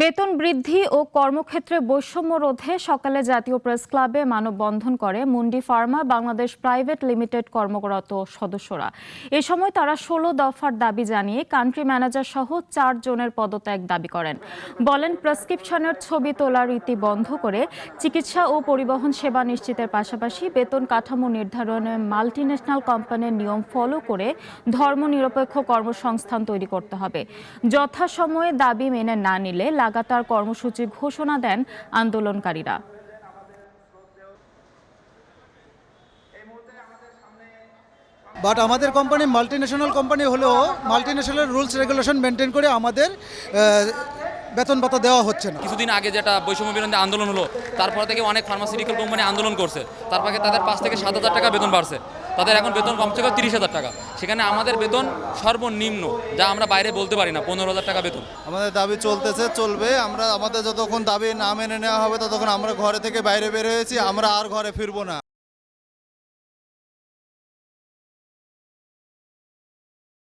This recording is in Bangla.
বেতন বৃদ্ধি ও কর্মক্ষেত্রে বৈষম্য রোধে সকালে জাতীয় প্রেস ক্লাবে মানববন্ধন করে মুন্ডি ফার্মা, বাংলাদেশ প্রাইভেট লিমিটেড কর্মরত সদস্যরা। এ সময় তারা ষোলো দফার দাবি জানিয়ে কান্ট্রি ম্যানেজার সহ চার জনের পদত্যাগ দাবি করেন। বলেন প্রেসক্রিপশনের ছবি তোলার রীতি বন্ধ করে চিকিৎসা ও পরিবহন সেবা নিশ্চিতের পাশাপাশি বেতন কাঠামো নির্ধারণে মাল্টিন্যাশনাল কোম্পানির নিয়ম ফলো করে ধর্মনিরপেক্ষ কর্মসংস্থান তৈরি করতে হবে। যথাসময়ে দাবি মেনে না নিলে লাগাতার কর্মসূচি ঘোষণা দেন আন্দোলনকারীরা। বাট আমাদের কোম্পানি মাল্টিন্যাশনাল কোম্পানি হলেও মাল্টিন্যাশনাল রুলস রেগুলেশন মেনটেন করে আমাদের বেতন ভাতা দেওয়া হচ্ছে না। কিছুদিন আগে যেটা বৈষম্য বিরোধী আন্দোলন হলো তারপর থেকে অনেক ফার্মাসিউটিক্যাল কোম্পানি আন্দোলন করছে। তারপরে তাদের পাঁচ থেকে সাত হাজার টাকা বেতন বাড়ছে। তাদের এখন বেতন কমসে কম তিরিশ হাজার টাকা। সেখানে আমাদের বেতন সর্বনিম্ন যা আমরা বাইরে বলতে পারি না পনেরো হাজার টাকা বেতন। আমাদের দাবি চলতেছে চলবে। আমরা আমাদের যতক্ষণ দাবি না মেনে নেওয়া হবে ততক্ষণ আমরা ঘরে থেকে বাইরে বের হয়েছি আমরা আর ঘরে ফিরবো না।